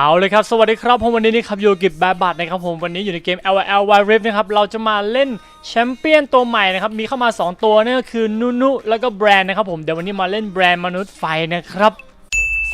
เอาเลยครับ สวัสดีครับผมวันนี้นี่ครับอยู่กับแบบบัตนะครับผมวันนี้อยู่ในเกม L L Y Rift นะครับเราจะมาเล่นแชมเปี้ยนตัวใหม่นะครับมีเข้ามา 2 ตัวนั่นก็คือนุนุแล้วก็แบรนด์นะครับผมเดี๋ยววันนี้มาเล่นแบรนด์มนุษย์ไฟนะครับ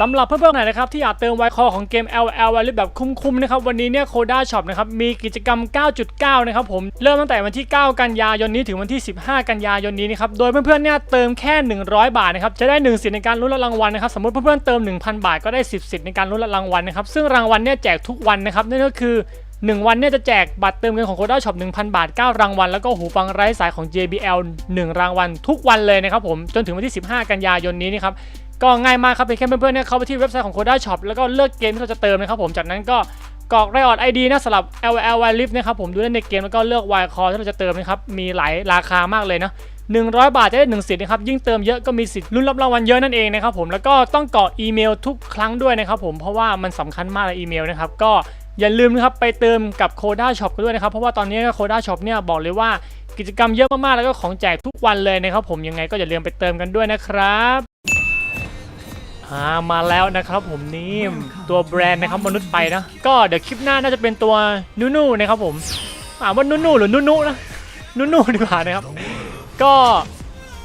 สำหรับเพื่อนๆไหนนะครับที่อยากเติมไวคอของเกม L L Y Rift แบบคุ้มๆนะครับวันนี้เนี่ยโคด้าช็อปนะครับมีกิจกรรม 9.9 นะครับผมเริ่มตั้งแต่วันที่ 9 กันยายนนี้ถึงวันที่ 15 กันยายนนี้นะครับโดยเพื่อนๆเนี่ยเติมแค่ 100 บาทนะครับจะได้ 1 สิทธิ์ในการลุ้นรับรางวัลนะครับสมมติเพื่อนๆเติม 1,000 บาทก็ได้ 10 สิทธิ์ในการลุ้นรางวัลนะครับซึ่งรางวัลเนี่ยแจกทุกวันนะครับนั่นก็คือ 1 วันเนี่ยจะแจกบัตรเติมเงินของโคด้าช็อป1,000 บาท 9 รางวัล แล้วก็หูฟังไร้สายของ JBL 1 รางวัล ทุกวันเลยนะครับผม จนถึงวันที่ 15 กันยายนนี้นี่ครับก็ง่ายมากครับเป็นแค่เพื่อนๆเนี่ยเข้าไปที่เว็บไซต์ของโคด้าช็อปแล้วก็เลือกเกมที่เราจะเติมนะครับผมจากนั้นก็กรอกรายออด ID นะสำหรับ L L Y Lift นะครับผมดูได้ในเกมแล้วก็เลือก Y Call ที่เราจะเติมนะครับมีหลายราคามากเลยนะ100 บาทจะได้1สิทธิ์นะครับยิ่งเติมเยอะก็มีสิทธิ์ลุ้นรับรางวัลเยอะนั่นเองนะครับผมแล้วก็ต้องกรอกอีเมลทุกครั้งด้วยนะครับผมเพราะว่ามันสำคัญมากเลยอีเมลนะครับก็ อย่าลืมนะครับไปเติมกับโคด้าช็อปกันด้วยนะครับ เพราะว่าตอนนี้โคด้าช็อปเนี่ยบอกเลยว่ากิจกรรมเยอะมากๆ แล้วก็ของแจกทุกวันเลยนะครับผมยังไงก็อย่าลืมไปเติมกันด้วยนะครับามาแล้วนะครับผมนี่ตัวแบรนด์นะครับมนุษย์ไฟนะ ก็เดี๋ยวคลิปหน้าน่าจะเป็นตัวนูนูนะครับผมอ่าว่านูนูหรือนูนูนะนูนูดีกว่านะครับ ก็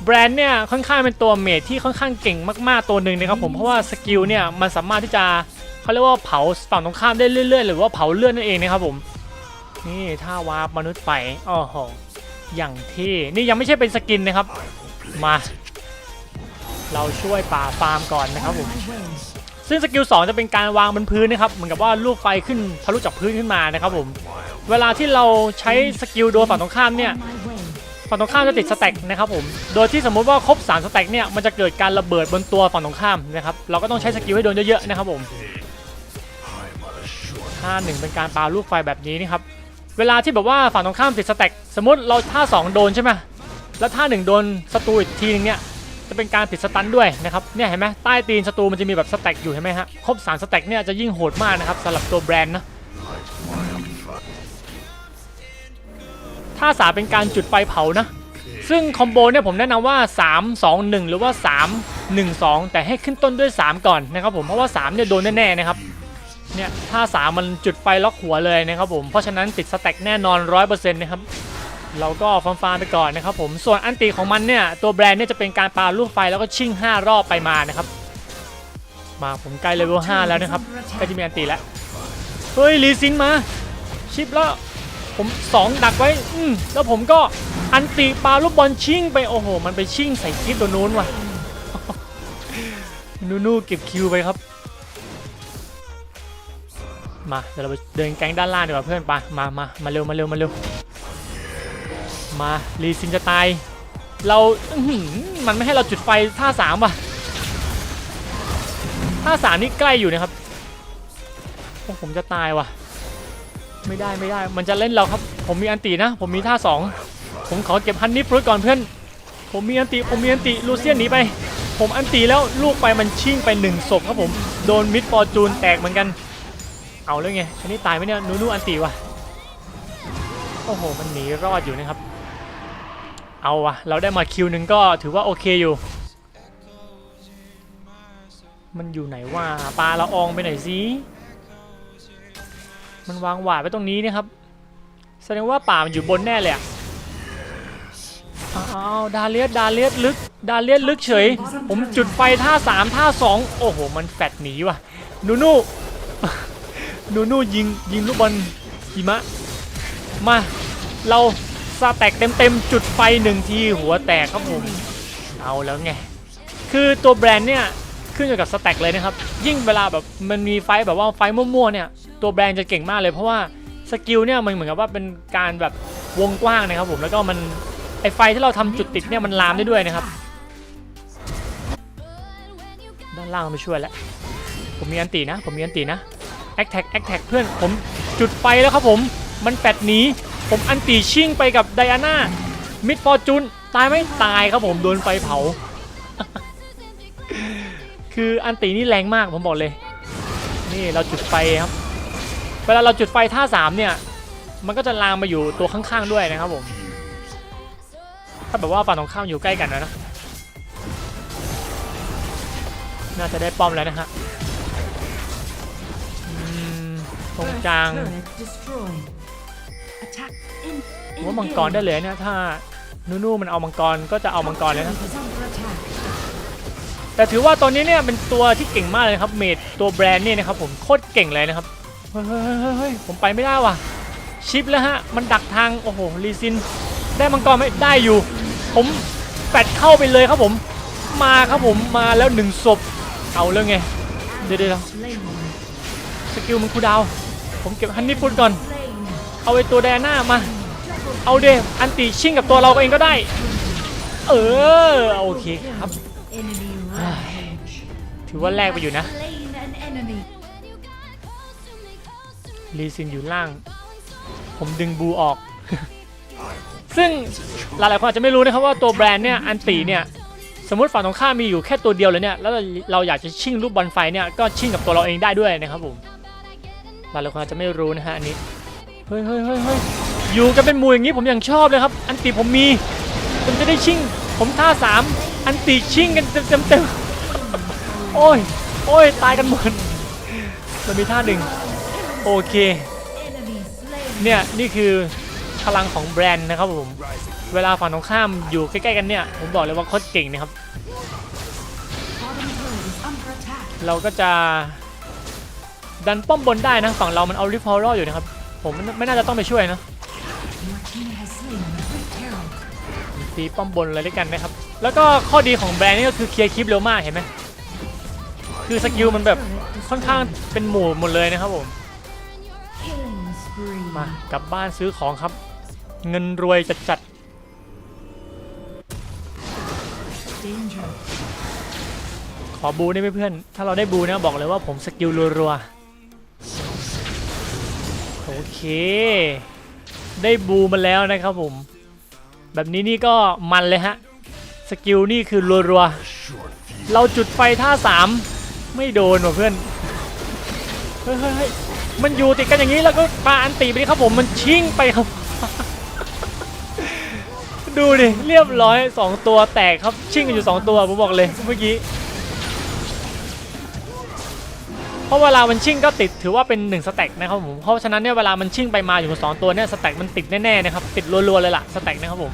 แบรนด์เนี่ยค่อนข้างเป็นตัวเมทที่ค่อนข้างเก่งมากๆตัวหนึ่งนะครับผมเพราะว่าสกิลเนี่ยมันสามารถที่จะ เขาเรียกว่าเผาฝั่งตรงข้ามได้เรื่อยๆ หรือว่าเผาเลื่อดนั่นเองนะครับผมนี่ถ้าวาร์ปมนุษย์ไฟอ๋อโหอย่างที่นี่ยังไม่ใช่เป็นสกินนะครับ มา เราช่วยป่าฟาร์มก่อนนะครับผมซึ่งสกิล2จะเป็นการวางบนพื้นนะครับเหมือนกับว่าลูกไฟขึ้นทะลุจากพื้นขึ้นมานะครับผมเวลาที่เราใช้สกิลโดนฝั่งตรงข้ามเนี่ยฝั่งตรงข้ามจะติดสแต็กนะครับผม โดยที่สมมุติว่าครบ3สแต็กเนี่ยมันจะเกิดการระเบิดบนตัวฝั่งตรงข้ามนะครับ เราก็ต้องใช้สกิลให้โดนเยอะๆนะครับผม ท่าหนึ่งเป็นการปาลูกไฟแบบนี้นี่ครับ เวลาที่แบบว่าฝั่งตรงข้ามติดสแต็กสมมติเราท่า 2 โดนใช่ไหมแล้วท่าหนึ่งโดนศัตรูอีกทีนึงเนี่ยจะเป็นการติดสตันด้วยนะครับเนี่ยเห็นไหมใต้ตีนศัตรูมันจะมีแบบสแต็กอยู่เห็นไหมฮะครบ3สแต็กเนี่ยจะยิ่งโหดมากนะครับสำหรับตัวแบรนด์นะท่าสามเป็นการจุดไฟเผานะ ซึ่งคอมโบเนี่ยผมแนะนำว่า 3 2 1 หรือว่า 3 1 2 แต่ให้ขึ้นต้นด้วย 3 ก่อนนะครับผมเพราะว่า 3 เนี่ยโดนแน่ๆนะครับ เนี่ยถ้า3มันจุดไฟล็อกหัวเลยนะครับผม เพราะฉะนั้นติดสแต็กแน่นอน 100%นะครับเราก็ฟาร์มๆไปก่อนนะครับผมส่วนอันตีของมันเนี่ยตัวแบรนด์เนี่ยจะเป็นการปาลูกไฟแล้วก็ชิ่ง 5 รอบไปมานะครับ มาผมใกล้เลเวล5แล้วนะครับกล้จะมีอันตีแล้วเฮ้ยลีซินมาชิปแล้วผมสองดักไว้อืมแล้วผมก็อันติปาลูกบอลชิ่งไปโอ้โห มันไปชิ่งใส่คลิปตัวนู้นว่ะนูนูเก็บคิวไปครับ มาเดี๋ยวเราไปเดินแก๊งด้านล่างดีกว่าเพื่อนไปมามามาเร็วมาเร็วมาเร็วมารีซินจะตาย เราอืมันไม่ให้เราจุดไฟท่าสามว่ะท่าสามนี่ใกล้อยู่นะครับโอ้ผมจะตายว่ะ ไม่ได้ไม่ได้ มันจะเล่นเราครับ ผมมีอันตีนะ ผมมีท่าสองผมขอเก็บฮันนี่ฟรุตก่อนเพื่อน ผมมีอันตีผมมีอันตีลูเซียนหนีไป ผมอันตีแล้วลูกไปมันชิ่งไปหนึ่งศพครับผม โดนมิดฟอร์จูนแตกเหมือนกัน เอาเลยไง อันนี้ตายไหมเนี่ยนูนูอันตีวะโอ้โห มันหนีรอดอยู่นะครับ เอาวะเราได้มาคิวหนึ่งก็ถือว่าโอเคอยู่ มันอยู่ไหนว่าปลาละอองไปไหนสิมันวางหวาดไว้ตรงนี้นะครับ แสดงว่าป่ามันอยู่บนแน่เลยอะอ้าวดาเลียสดาเลียสลึก ดาเลียสลึกเฉย ผมจุดไฟท่าสามท่าสองโอ้โห มันแฟดหนีว่ะ นูนู นูนูยิงยิงลูกบอลหิมะ มา เราสแต็กเต็มๆ จุดไฟหนึ่งทีหัวแตกครับผม เอาแล้วไง คือตัวแบรนด์เนี่ยขึ้นอยู่กับสแต็กเลยนะครับ ยิ่งเวลาแบบมันมีไฟแบบว่าไฟมั่วๆเนี่ย ตัวแบรนด์จะเก่งมากเลยเพราะว่าสกิลเนี่ยมันเหมือนกับว่าเป็นการแบบวงกว้างนะครับผมแล้วก็มันไอไฟที่เราทำจุดติดเนี่ยมันลามได้ด้วยนะครับ ด้านล่างไม่ช่วยแล้วผมมีอันตีนะ ผมมีอันตีนะ แอคแท็กแอคแท็กเพื่อนผมจุดไฟแล้วครับผมมันแปดหนีผมอันตีชิ่งไปกับไดอาน่ามิดฟอร์จูนตายไหมตายครับผมโดนไฟเผา คืออันตีนี่แรงมากผมบอกเลย นี่เราจุดไฟครับ เวลาเราจุดไฟท่าสามเนี่ย มันก็จะลามมาอยู่ตัวข้างๆด้วยนะครับผม ถ้าแบบว่าฝั่งตรงข้ามอยู่ใกล้กันนะนะ น่าจะได้ป้อมแล้วนะฮะ ตรงกลางว่ามังกรได้เลยเนี่ยถ้านูนูมันเอามังกรก็จะเอามังกรเลยนะแต่ถือว่าตอนนี้เนี่ยเป็นตัวที่เก่งมากเลยครับเมดตัวแบรนด์เนี่ยนะครับผมโคตรเก่งเลยนะครับเฮ้ยผมไปไม่ได้ว่ะชิปแล้วฮะมันดักทางโอ้โหลีซิน ได้มังกรไม่ได้อยู่ ผมแปดเข้าไปเลยครับผมมาครับผมมาแล้วหนึ่งศพเอาแล้วไงเดี๋ยวเดี๋ยว สกิลมันคูดาว ผมเก็บฮันนี่ฟุตก่อน เอาไอ้ตัวแดน่ามา เอาเดอันติชิ่งกับตัวเราเองก็ได้ เออ โอเคครับ ถือว่าแลกไปอยู่นะลีซินอยู่ล่าง ผมดึงบูออก ซึ่งหลายๆคนอาจจะไม่รู้นะครับว่าตัวแบรนด์เนี่ยอันติเนี่ยสมมติฝั่งตรงข้ามมีอยู่แค่ตัวเดียวเลยเนี่ยแล้วเราอยากจะชิ่งลูกบอลไฟเนี่ยก็ชิ่งกับตัวเราเองได้ด้วยนะครับผม หลายคนอาจจะไม่รู้นะฮะอันนี้เฮ้ยเฮ้ยเฮ้ยเฮ้ยอยู่กันเป็นหมู่อย่างนี้ผมยังชอบเลยครับ อันติผมมีผมจะได้ชิ่ง ผมท่าสามอันติชิ่งกันเต็มเต็มเต็มโอ้ยโอ้ยตายกันหมดมันมีท่าหนึ่งโอเค เนี่ยนี่คือพลังของแบรนด์นะครับผม เวลาฝั่งตรงข้ามอยู่ใกล้ๆกันเนี่ย ผมบอกเลยว่าโคตรเก่งนะครับ เราก็จะ ดันป้อมบนได้นะฝั่งเรามันเอาริฟอร์อยู่นะครับผมไม่น่าจะต้องไปช่วยนะตีป้อมบนเลยด้วยกันนะครับ แล้วก็ข้อดีของแบรนด์นี่ก็คือเคลียร์คลิปเร็วมากเห็นไหมคือสกิลมันแบบค่อนข้างเป็นหมู่หมดเลยนะครับผมมากลับบ้านซื้อของครับ เงินรวยจัดจัดขอบูได้ไหมเพื่อน ถ้าเราได้บูนะบอกเลยว่าผมสกิลรัวๆ เค ได้บูมาแล้วนะครับผม แบบนี้นี่ก็มันเลยฮะ สกิลนี่คือรัวๆ เราจุดไฟท่าสามไม่โดนว่ะเพื่อน เฮ้ยเฮ้ยมันอยู่ติดกันอย่างนี้แล้วก็ปาอันตีไปดิครับผมมันชิ่งไปครับ ดูดิ เรียบร้อย 2 ตัวแตกครับชิ่งกันอยู่ 2 ตัวผมบอกเลยเมื่อกี้ เพราะเวลามันชิ่งก็ติดถือว่าเป็น1สแต็กนะครับผมเพราะฉะนั้นเนี่ยเวลามันชิ่งไปมาอยู่กับสองตัวเนี่ยสแต็กมันติดแน่ๆนะครับติดรัวๆเลยล่ะสแต็กนะครับผม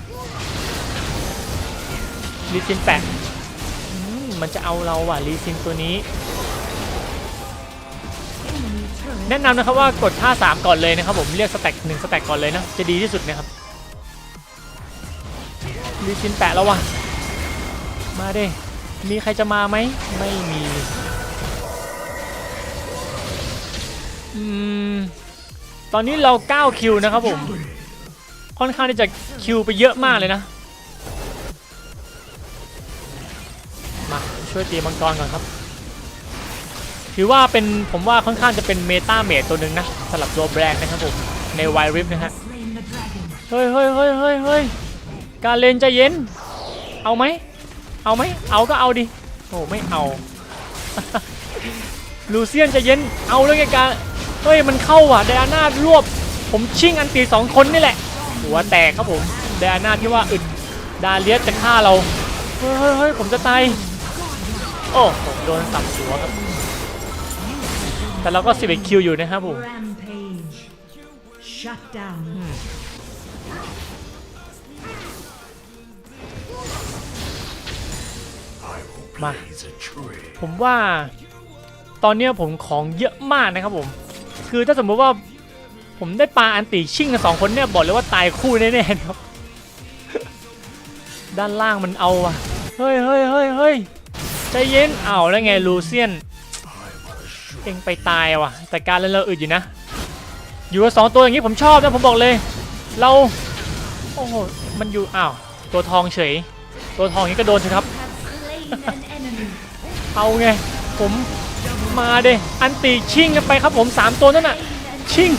ลีซินแปะมันจะเอาเราว่ะลีซินตัวนี้ แนะนำนะครับว่ากดท่า3ก่อนเลยนะครับผมเรียกสแต็กหนึ่งสแต็กก่อนเลยนะจะดีที่สุดนะครับลีซินแปะแล้ววะมาเด้มีใครจะมาไหมไม่มี ตอนนี้เรา 9 คิวนะครับผม ค่อนข้างที่จะคิวไปเยอะมากเลยนะ มาช่วยตีมังกรก่อนครับ ถือว่าเป็นผมว่าค่อนข้างจะเป็นเมตาเมดตัวหนึ่งนะสำหรับตัวแบรนด์นะครับผม ในไวริฟนะฮะ เฮ้ยเฮ้ยเฮ้ยเฮ้ยเฮ้ยการเลนใจเย็น เอาไหม เอาไหม เอาก็เอาดิ โอ้ไม่เอา ลูเซียนใจเย็น เอาเลยไงการ เฮ้ยมันเข้าว่ะไดอาน่ารวบ ผมชิ่งอันตีสองคนนี่แหละ หัวแตกครับผมไดอาน่าที่ว่าอึดดาเลียสจะฆ่าเรา เฮ้ยเฮ้ยเฮ้ยผมจะตาย โอ้ผมโดนสับหัวครับ แต่เราก็11คิวอยู่นะครับผม Rampage. Shut down. มาผมว่าตอนเนี้ยผมของเยอะมากนะครับผม คือถ้าสมมติว่าผมได้ปลาอันติชิ่งกันสองคนเนี่ยบอกเลยว่าตายคู่แน่ๆครับด้านล่างมันเอาว่ะเฮ้ยเฮ้ยเฮ้ยเฮ้ยใจเย็นอ้าวแล้วไงลูเซียนเองไปตายว่ะ แต่การเล่นเราอึดอยู่นะ อยู่กับสองตัวอย่างนี้ผมชอบนะผมบอกเลย เราโอ้โหมันอยู่อ้าวตัวทองเฉย ตัวทองนี้ก็โดนสิครับ เอาไงผม มาเดอันตีชิ่งกันไปครับผม 3 ตัวนั่นน่ะ ชิ่ง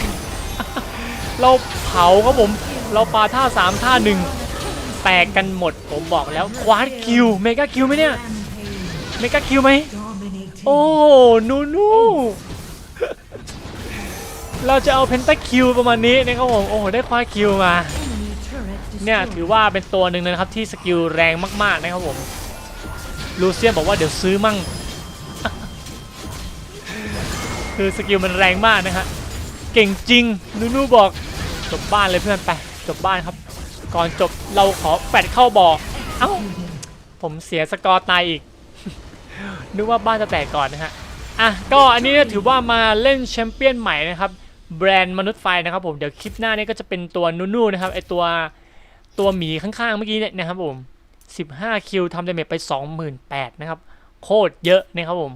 เราเผาครับผม เราปาท่า 3 ท่าหนึ่งแตกกันหมดผมบอกแล้วควาดคิวเมกาคิวไหมเนี่ยเมกาคิวไหมโอ้นูนูเราจะเอาเพนตาคิวประมาณนี้นะครับผมโอ้โหได้ควาดคิวมาเนี่ยถือว่าเป็นตัวหนึ่งเลยนะครับที่สกิลแรงมากๆนะครับผมลูเซียนบอกว่าเดี๋ยวซื้อมั่ง คือสกิลมันแรงมากนะฮะเก่งจริงนูนูบอกจบบ้านเลยเพื่อนไปจบบ้านครับ ก่อนจบเราขอแปดเข้าบ่อเอ้าผมเสียสกอร์ตายอีก นึกว่าบ้านจะแตกก่อนนะฮะอะก็อันนี้ถือว่ามาเล่นแชมเปี้ยนใหม่นะครับ แบรนด์มนุษย์ไฟนะครับผมเดี๋ยวคลิปหน้านี้ก็จะเป็นตัวนูนูนะครับไอตัวตัวหมีข้างๆเมื่อกี้เนี่ยนะครับผม 15 คิวทำดาเมจไป 28,000นะครับ โคตรเยอะนะครับผม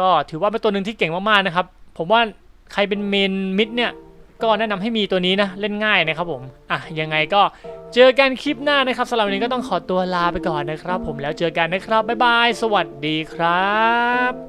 ก็ถือว่าเป็นตัวหนึ่งที่เก่งมากๆนะครับ ผมว่าใครเป็นเมนมิดเนี่ยก็แนะนำให้มีตัวนี้นะ เล่นง่ายนะครับผม อะ ยังไงก็เจอกันคลิปหน้านะครับสำหรับวันนี้ก็ต้องขอตัวลาไปก่อนนะครับ ผมแล้วเจอกันนะครับ บ๊ายบาย สวัสดีครับ